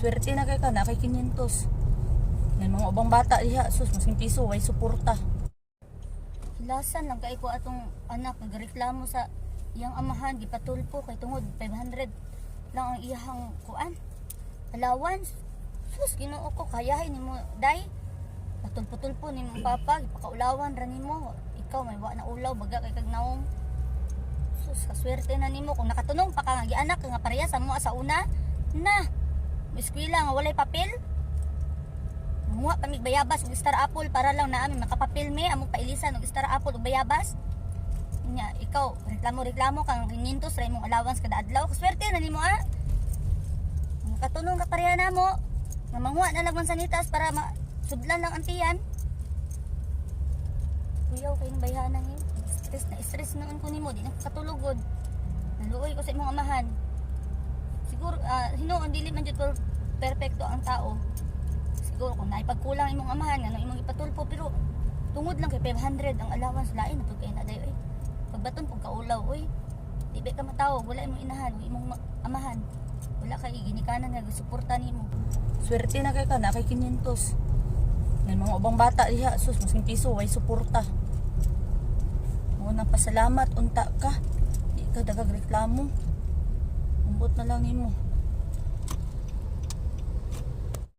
Swerte na kay ka na kay 500. May mga ubang bata diha, sus masing piso way suporta. Hilasan lang kay ko atong anak nagreklamo sa iyang amahan gipatulpo kay tungod 500 lang ang iyang kuan. Allowance. Sus Ginoo ko kayahin nimo dai. Patulpo-tulpo ni mong papa, ipakaulawan ra nimo. Ikaw may wa na ulaw baga kay kag naong. Sus, kaswerte na nimo kung nakatunong pa ka nga gianak nga pareha sa mo sa una. Na. Eskwela nga walay papel. Muha pa mig bayabas og star apple para lang na amin makapapil me amo pailisan og star apple og bayabas. Nya, ikaw reklamo-reklamo kang 500 ra imong allowance kada adlaw. Kaswerte na nimo ah. Nakatunong ka pareha na mo. Nga manguha na lang sanitas para ma sudlan lang ang tiyan. Kuyaw kayong bayhanan ni. Stress na stress noon ko nimo, di na katulugod. Naluoy ko sa imong amahan. Hinuon dili man jud ko perpekto ang tao. Siguro kung naipagkulang imong amahan nga imong ipatulpo pero tungod lang kay 500 ang allowance lain na kay na dayo eh. Pagbaton pug kaulaw oy. Di ba ka matawag wala imong inahan, wala imong ma- amahan. Wala kay ginikanan nga suporta nimo. Swerte na kay ka na kay 500. May mga ubang bata diha, sus, masing piso, way suporta. Muna pasalamat, unta ka. Di ka dagag reklamo. Umbot na lang nimo.